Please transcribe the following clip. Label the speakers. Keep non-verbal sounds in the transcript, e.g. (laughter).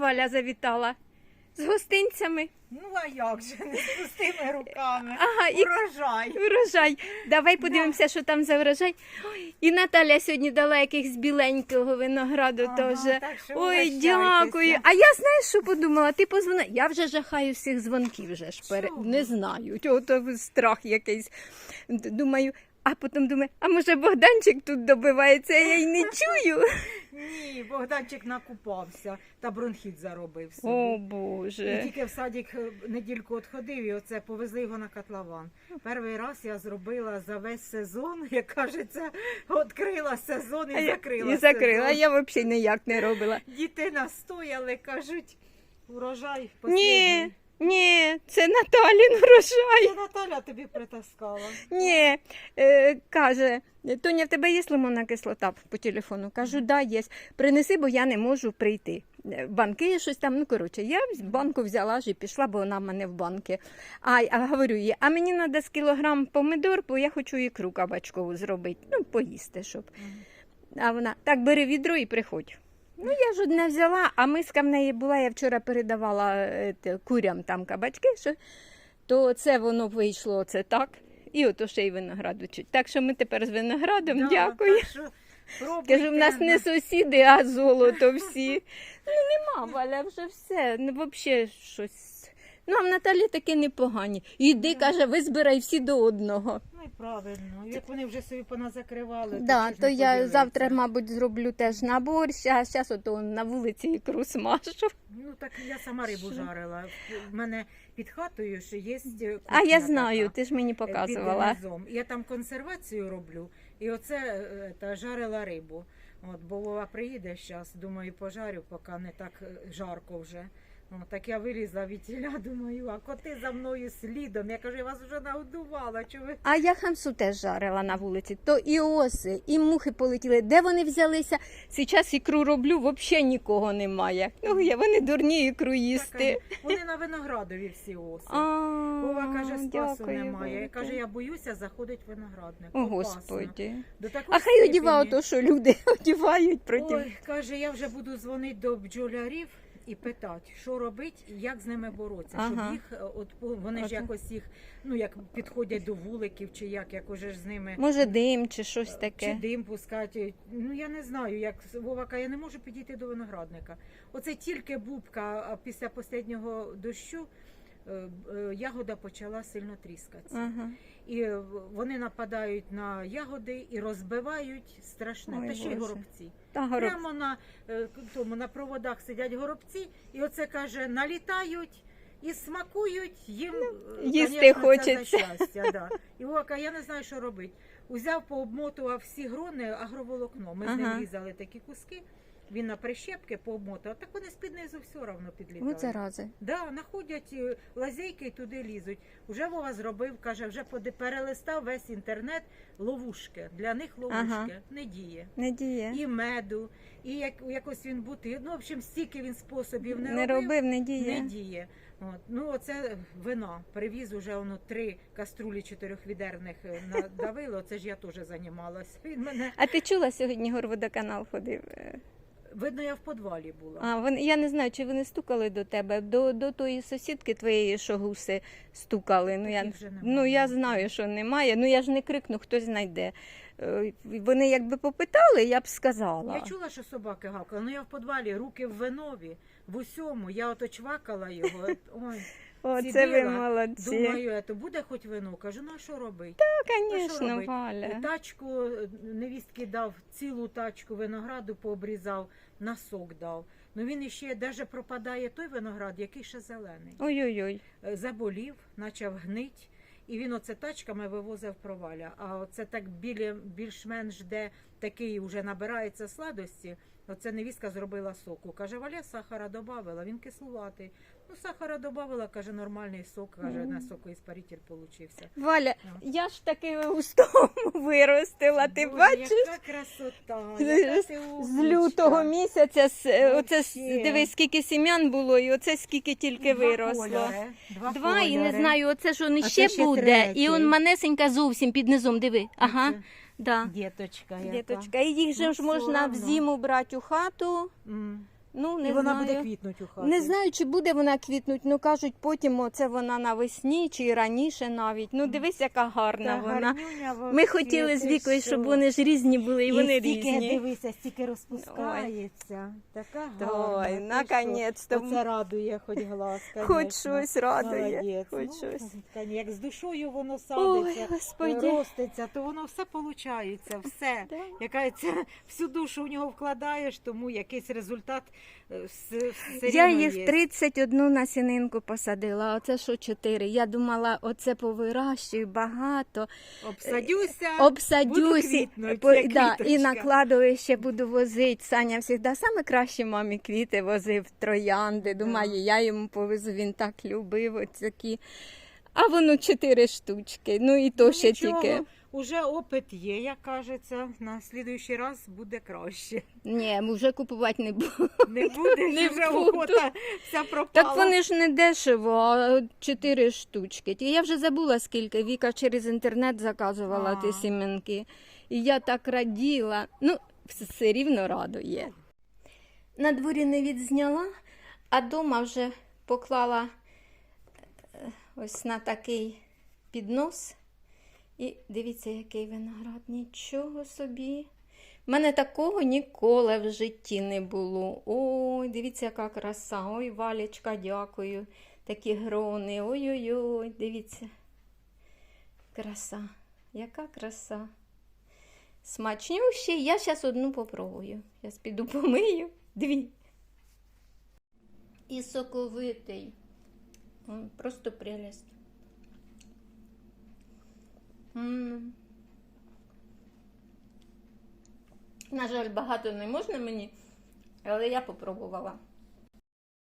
Speaker 1: Валя завітала з гостинцями.
Speaker 2: Ну а як же, не з пустими руками.
Speaker 1: Ага, і
Speaker 2: Урожай.
Speaker 1: Давай подивимося, що там за урожай. Ой, і Наталя сьогодні дала якихось біленького винограду
Speaker 2: Ага,
Speaker 1: теж.
Speaker 2: так що
Speaker 1: Ой,
Speaker 2: угощайтеся.
Speaker 1: дякую. А я знаєш, що подумала? Ти позвонила. Я вже жахаю всіх дзвонків, вже ж пере...
Speaker 2: Чого?
Speaker 1: не знаю. Ото страх якийсь. Думаю, а потім думаю, а може Богданчик тут добивається, а я й не чую.
Speaker 2: Ні, Богданчик накупався та бронхіт заробив собі.
Speaker 1: О
Speaker 2: І
Speaker 1: Боже.
Speaker 2: тільки в садик е, недільку відходив і оце повезли його на котлован. Перший раз я зробила за весь сезон, як кажеться, відкрила сезон і
Speaker 1: я-
Speaker 2: закрила.
Speaker 1: І закрила.
Speaker 2: Сезон.
Speaker 1: я взагалі ніяк не робила.
Speaker 2: Діти настояли, кажуть, урожай
Speaker 1: Ні. Ні, це Наталін врожай.
Speaker 2: Це Наталя тобі притаскала.
Speaker 1: Ні, е, каже, Тоня, в тебе є лимонна кислота по телефону? Кажу, да, є. Принеси, бо я не можу прийти. Банки щось там, ну коротше, я банку взяла ж і пішла, бо вона в мене в банки. А, а говорю їй, а мені треба з кілограм помидор, бо я хочу ікру кабачкову зробити. Ну, поїсти, щоб. А вона так бери відро і приходь. Ну, я ж одне взяла, а миска в неї була, я вчора передавала е, курям там кабачки, що, то це воно вийшло оце так. І ото ще й винограду чуть. Так що ми тепер з виноградом,
Speaker 2: Да,
Speaker 1: дякую.
Speaker 2: так що пробуйте.
Speaker 1: Кажу, в нас не сусіди, а золото всі. Ну нема, Валя, вже все. Ну, взагалі щось. Ну, а в Наталі таки непогані. Іди, каже, визбирай всі до одного.
Speaker 2: Ну і правильно. Як вони вже собі поназакривали.
Speaker 1: Да, то я завтра, мабуть, зроблю теж на борщ, а зараз ото на вулиці ікру смажу.
Speaker 2: Ну так я сама рибу жарила. В мене під хатою ще є. кухня
Speaker 1: А я знаю,
Speaker 2: така,
Speaker 1: ти ж мені
Speaker 2: е,
Speaker 1: показувала.
Speaker 2: Під. Я там консервацію роблю, і оце е, та жарила рибу. От, бо Вова приїде зараз, думаю, пожарю, поки не так е, жарко вже. Так я вилізла від тіля, (laughs) думаю, а коти за мною слідом. Я кажу, я вас вже нагодувала. Ви
Speaker 1: А я хамсу теж жарила на вулиці. То і оси, і мухи полетіли. Де вони взялися? Зараз ікру роблю, взагалі нікого немає. Ну, я вони дурні ікру їсти.
Speaker 2: Така, Вони на виноградові всі оси. Вова каже, спасу немає. Я каже, я боюся, заходить виноградник.
Speaker 1: О. Господі. А хай одіва
Speaker 2: степені.
Speaker 1: ото, що люди (laughs) одівають проти.
Speaker 2: Ой, каже, я вже буду дзвонити до бджолярів і питати, що робити, як з ними боротися.
Speaker 1: Ага.
Speaker 2: Щоб їх, е, от по- вони ж якось їх, ну як підходять до вуликів, чи як, як уже ж з ними.
Speaker 1: Може, дим чи щось
Speaker 2: Чи
Speaker 1: таке.
Speaker 2: дим пускати. Ну я не знаю, як Вова каже, я не можу підійти до виноградника. Оце тільки бубка а після останнього дощу е, е, ягода почала сильно тріскатися.
Speaker 1: Ага.
Speaker 2: І е, вони нападають на ягоди і розбивають страшне.
Speaker 1: Ой,
Speaker 2: Та ще й горобці.
Speaker 1: Та гороб.
Speaker 2: Прямо на е, тому на проводах сидять горобці, і оце каже, налітають. І смакують їм е,
Speaker 1: Ну, їсти хочеться.
Speaker 2: Щастя, да. І Вовка, я не знаю, що робити. Узяв, пообмотував всі грони агроволокно. Ми з ним різали такі куски. Він на прищепки пообмотував, так вони з-під низу все одно підлітають.
Speaker 1: От зарази.
Speaker 2: Да, знаходять е, лазейки і туди лізуть. Уже Вова зробив, каже, вже перелистав весь інтернет ловушки. Для них ловушки
Speaker 1: Ага.
Speaker 2: не діє.
Speaker 1: Не діє.
Speaker 2: І меду, і як якось він бути. Ну, в общем, стільки він способів не,
Speaker 1: Не робив, не діє.
Speaker 2: не діє. От. Ну, оце вина. Привіз уже воно три каструлі чотирьохвідерних е, надавило. Це ж я теж займалася. Він мене
Speaker 1: А ти чула сьогодні горводоканал ходив?
Speaker 2: Видно, я в подвалі була.
Speaker 1: А, вони, я не знаю, чи вони стукали до тебе, до, до тої сусідки твоєї, що гуси стукали. Ну я,
Speaker 2: вже
Speaker 1: ну, я знаю, що немає. Ну я ж не крикну, хтось знайде. Е, Вони якби попитали, я б сказала.
Speaker 2: Я чула, що собаки гавкали, ну я в подвалі, руки в винові, в усьому. Я ото чвакала його. Ой,
Speaker 1: О,
Speaker 2: ці
Speaker 1: це ви молодці.
Speaker 2: думаю, то буде хоч вино. Кажу, ну а що робити?
Speaker 1: Та,
Speaker 2: що
Speaker 1: звісно,
Speaker 2: робить?
Speaker 1: Валя.
Speaker 2: Тачку е, невістки дав, цілу тачку винограду пообрізав, на сок дав. Ну він іще навіть пропадає той виноград, який ще зелений.
Speaker 1: Ой-ой-ой.
Speaker 2: Е, Заболів, почав гнить. І він оце тачками вивозив проваля. А оце так білі, більш-менш де такий вже набирається сладості. Оце невістка зробила соку. Каже, Валя сахара додавала, він кислуватий. Ну, сахара додавала, каже, нормальний сок, каже, на сокоіспаритель получився.
Speaker 1: Валя,
Speaker 2: Ну.
Speaker 1: я ж таки густому (laughs) виростила, ти
Speaker 2: Боже,
Speaker 1: бачиш?
Speaker 2: Яка красота,
Speaker 1: З-
Speaker 2: яка ти
Speaker 1: З
Speaker 2: умничка.
Speaker 1: лютого місяця, з- е, оце з-
Speaker 2: Вообще.
Speaker 1: дивись, скільки сім'ян було, і оце скільки тільки
Speaker 2: Два
Speaker 1: виросло.
Speaker 2: кольори, Два,
Speaker 1: Два і не
Speaker 2: кольори.
Speaker 1: знаю, оце ж он
Speaker 2: А
Speaker 1: ще
Speaker 2: це ще
Speaker 1: буде.
Speaker 2: третій.
Speaker 1: І он манесенька зовсім під низом, диви. Ага,
Speaker 2: Оце
Speaker 1: да.
Speaker 2: Діточка яка.
Speaker 1: Діточка. І їх же
Speaker 2: Ну,
Speaker 1: ж
Speaker 2: все
Speaker 1: можна в
Speaker 2: равно.
Speaker 1: зиму брати у хату.
Speaker 2: М.
Speaker 1: Ну, не
Speaker 2: І вона
Speaker 1: знаю.
Speaker 2: буде квітнути у хаті.
Speaker 1: Не знаю, чи буде вона квітнуть. Ну кажуть, потім оце вона навесні чи раніше навіть. Ну дивись, яка гарна
Speaker 2: Та
Speaker 1: вона.
Speaker 2: гарнюня
Speaker 1: Ми хотіли з
Speaker 2: ти
Speaker 1: вікою,
Speaker 2: що?
Speaker 1: щоб вони ж різні були, і вони
Speaker 2: стільки,
Speaker 1: різні.
Speaker 2: дивися, стільки розпускається. Така гарна.
Speaker 1: Ой,
Speaker 2: ти
Speaker 1: наконець-то.
Speaker 2: Оце радує хоч глаз,
Speaker 1: Хоч
Speaker 2: конечно.
Speaker 1: щось радує,
Speaker 2: Молодець.
Speaker 1: хоч
Speaker 2: Ну,
Speaker 1: щось.
Speaker 2: кон- Як з душою воно
Speaker 1: Ой,
Speaker 2: садиться,
Speaker 1: господі.
Speaker 2: роститься, то воно все виходить, все.
Speaker 1: Да.
Speaker 2: Яка це всю душу в нього вкладаєш, тому якийсь результат все, все
Speaker 1: Я їх
Speaker 2: є.
Speaker 1: 31 насінинку посадила, а оце що 4. Я думала, оце повирощую багато.
Speaker 2: Обсадюся,
Speaker 1: Обсадюся
Speaker 2: квітнуть,
Speaker 1: по- да, і на кладовище буду возити. Саня завжди саме краще мамі квіти возив, троянди. Думаю, я йому повезу, він так любив оці. А воно чотири штучки. Ну і то
Speaker 2: Ну,
Speaker 1: ще
Speaker 2: нічого,
Speaker 1: тільки.
Speaker 2: Уже опит є, як кажеться. На слідуючий раз буде краще.
Speaker 1: Ні, вже купувати не буду.
Speaker 2: Не буде, (laughs)
Speaker 1: Не
Speaker 2: вже
Speaker 1: буду.
Speaker 2: охота вся пропала.
Speaker 1: Так вони ж не дешево, а чотири штучки. Я вже забула скільки. Віка через інтернет заказувала ті сіменки. І я так раділа. Ну, все- все рівно радує. На дворі не відзняла, а дома вже поклала ось на такий піднос. І дивіться, який виноград. Нічого собі. У мене такого ніколи в житті не було. Ой, дивіться, яка краса. Ой, Валечка, дякую. Такі грони. Ой-ой-ой, дивіться. Краса. Яка краса. Смачнющий. Я зараз одну попробую. Я піду помию. Дві. І соковитий. М, Просто прелість. М. На жаль, багато не можна мені, але я попробувала.